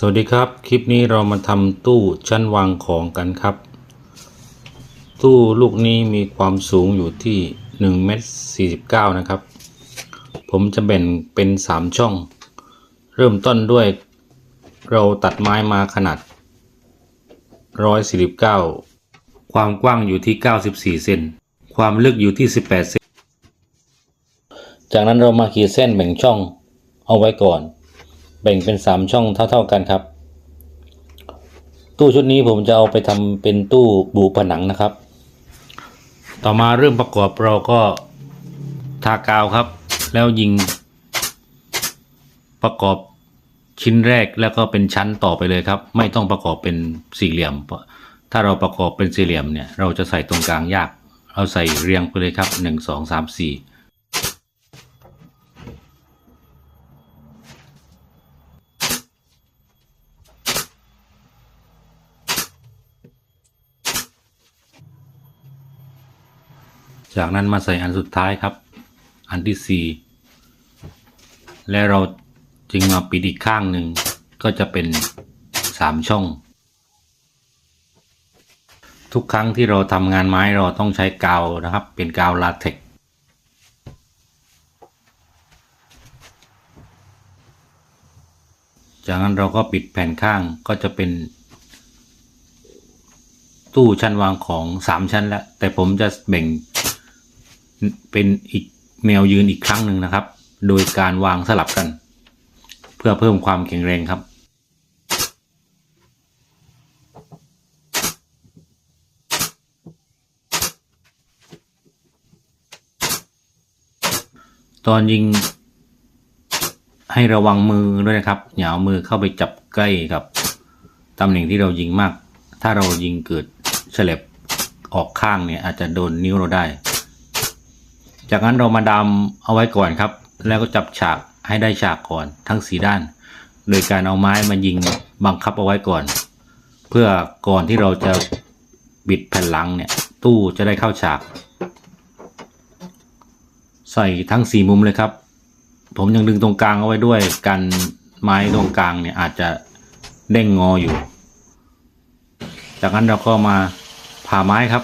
สวัสดีครับ คลิปนี้เรามาทำตู้ชั้นวางของกันครับ ตู้ลูกนี้มีความสูงอยู่ที่1เมตร49 นะครับ ผมจะแบ่งเป็น 3 ช่อง เริ่มต้นด้วยเราตัดไม้มาขนาด 149 ความกว้างอยู่ที่ 94 เซนความลึกอยู่ที่ 18 เซนจากนั้นเรามาขีดเส้นแบ่งช่องเอาไว้ก่อน แบ่งเป็น 3 ช่องเท่า ๆกันครับ ตู้ชุดนี้ผมจะเอาไปทำเป็นตู้บูผนังนะครับ ต่อมาเริ่มประกอบเราก็ทากาวครับ แล้วยิง ประกอบชิ้นแรกแล้วก็เป็นชั้นต่อไปเลยครับ ไม่ต้องประกอบเป็นสี่เหลี่ยม ถ้าเราประกอบเป็นสี่เหลี่ยมเนี่ย เราจะใส่ตรงกลางยาก เราใส่เรียงไปเลยครับหนึ่งสองสามสี่ จากนั้นมาใส่อันสุดท้ายครับ อันที่สี่และเราจึงมาปิดอีกข้างหนึ่งก็จะเป็นสามช่อง ทุกครั้งที่เราทำงานไม้เราต้องใช้กาวนะครับ เป็นกาวลาเท็กจากนั้นเราก็ปิดแผ่นข้างก็จะเป็น ตู้ชั้นวางของสามชั้นแล้วแต่ผมจะแบ่ง เป็นอีกแนวยืนอีกครั้งหนึ่งนะครับ โดยการวางสลับกัน เพื่อเพิ่มความแข็งแรงครับตอนยิงให้ระวังมือด้วยนะครับอย่าเอามือเข้าไปจับใกล้กับตำแหน่งที่เรายิงมาก ถ้าเรายิงเกิดเฉลบออกข้างเนี่ยอาจจะโดนนิ้วเราได้ จากนั้นเรามาดามเอาไว้ก่อนครับ แล้วก็จับฉากให้ได้ฉากก่อนทั้งสีด้าน โดยการเอาไม้มายิงบังคับเอาไว้ก่อน เพื่อก่อนที่เราจะบิดแผ่นหลังเนี่ยตู้จะได้เข้าฉาก ใส่ทั้งสี่มุมเลยครับ ผมยังดึงตรงกลางเอาไว้ด้วยกันไม้ตรงกลางเนี่ยอาจจะเด้งงออยู่ จากนั้นเราก็มาผ่าไม้ครับ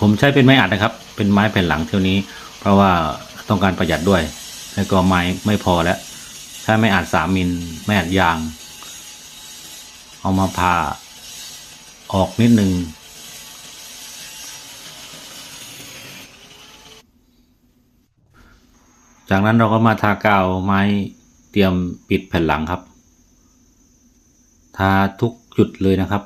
ผมใช้เป็นไม้อัดนะครับ เป็นไม้แผ่นหลังเท่านี้ เพราะว่าต้องการประหยัดด้วย แล้วก็ไม้ไม่พอแล้วใช้ไม้อัดสามมิลไม้อัดยาง เอามาผ่าออกนิดนึงจากนั้นเราก็มาทากาวไม้เตรียมปิดแผ่นหลังครับ ทาทุกจุดเลยนะครับ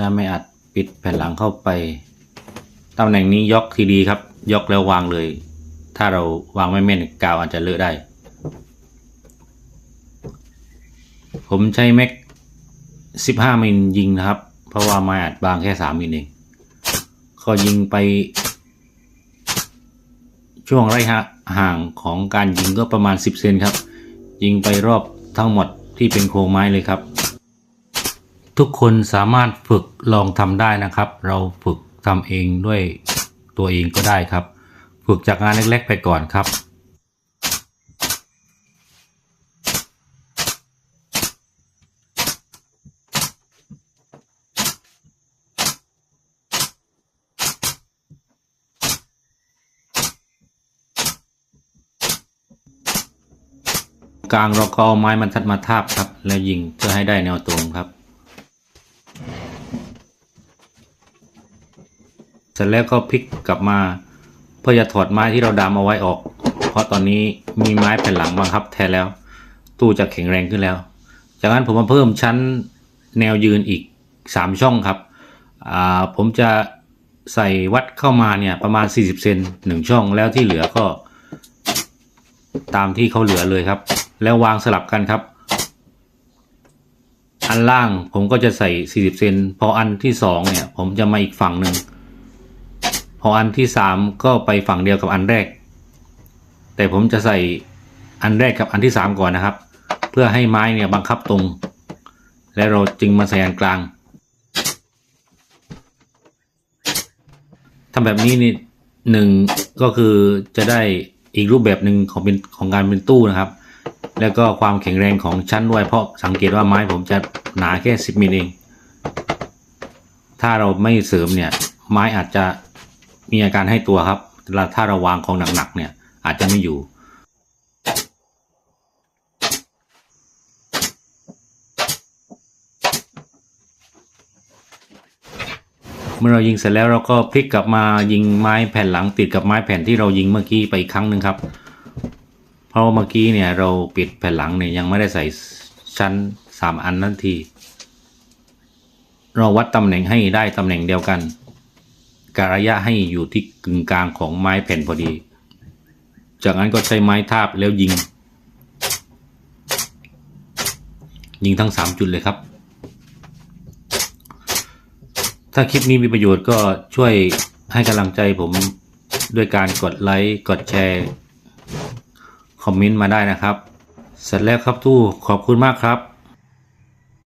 ใช้ไม่อัดปิดแผ่นหลังเข้าไปตำแหน่งนี้ยกทีดีครับ ยกแล้ววางเลย ถ้าเราวางไม่แม่นกาวอาจจะเลอะได้ ผมใช้แม็ก 15 มิลยิงนะครับ เพราะว่าไม้อัดบางแค่ 3 มิลเองก็ยิงไป ช่วงไร่ห่างของการยิงก็ประมาณ 10 เซนครับ ยิงไปรอบทั้งหมดที่เป็นโครงไม้เลยครับ ทุกคนสามารถฝึกลองทำได้นะครับ เราฝึกทำเองด้วยตัวเองก็ได้ครับ ฝึกจากงานเล็กๆไปก่อนครับกลางเราก็เอาไม้บรรทัดมาทาบครับ แล้วยิงเพื่อให้ได้แนวตรงครับ สร็จแล้วก็พลิกกลับมาเพื่อจะถอดไม้ที่เราดามเอาไว้ออก เพราะตอนนี้มีไม้แผ่นหลังบังคับแทนแล้ว ตู้จะแข็งแรงขึ้นแล้ว จากนั้นผมมาเพิ่มชั้นแนวยืนอีกสามช่องครับผมจะใส่วัดเข้ามาเนี่ยประมาณ 40 เซนหนึ่งช่องแล้วที่เหลือก็ ตามที่เขาเหลือเลยครับ แล้ววางสลับกันครับ อันล่างผมก็จะใส่ 40 เซนพออันที่สองเนี่ยผมจะมาอีกฝั่งหนึ่ง พออันที่สามก็ไปฝั่งเดียวกับอันแรก แต่ผมจะใส่อันแรกกับอันที่สามก่อนนะครับ เพื่อให้ไม้เนี่ยบังคับตรง และเราจึงมาใส่อันกลางทำแบบนี้นี่หนึ่งก็คือจะได้อีกรูปแบบหนึ่งของเป็นของการเป็นตู้นะครับ แล้วก็ความแข็งแรงของชั้นด้วย เพราะสังเกตว่าไม้ผมจะหนาแค่สิบมิลเอง ถ้าเราไม่เสริมเนี่ย ไม้อาจจะ มีอาการให้ตัวครับแล้วถ้าเราวางของหนักๆเนี่ย อาจจะไม่อยู่เมื่อเรายิงเสร็จแล้วเราก็พลิกกลับมายิงไม้แผ่นหลังติดกับไม้แผ่นที่เรายิงเมื่อกี้ไปอีกครั้งหนึ่งครับ เพราะเมื่อกี้เนี่ยเราปิดแผ่นหลังเนี่ยยังไม่ได้ใส่ชั้นสามอันนั่นที เราวัดตำแหน่งให้ได้ตำแหน่งเดียวกัน การระยะให้อยู่ที่กึ่งกลางของไม้แผ่นพอดี จากนั้นก็ใช้ไม้ทาบแล้วยิง ยิงทั้งสามจุดเลยครับ ถ้าคลิปนี้มีประโยชน์ก็ช่วยให้กำลังใจผมด้วยการกดไลค์ กดแชร์ คอมเมนต์มาได้นะครับ เสร็จแล้วครับทู่ขอบคุณมากครับ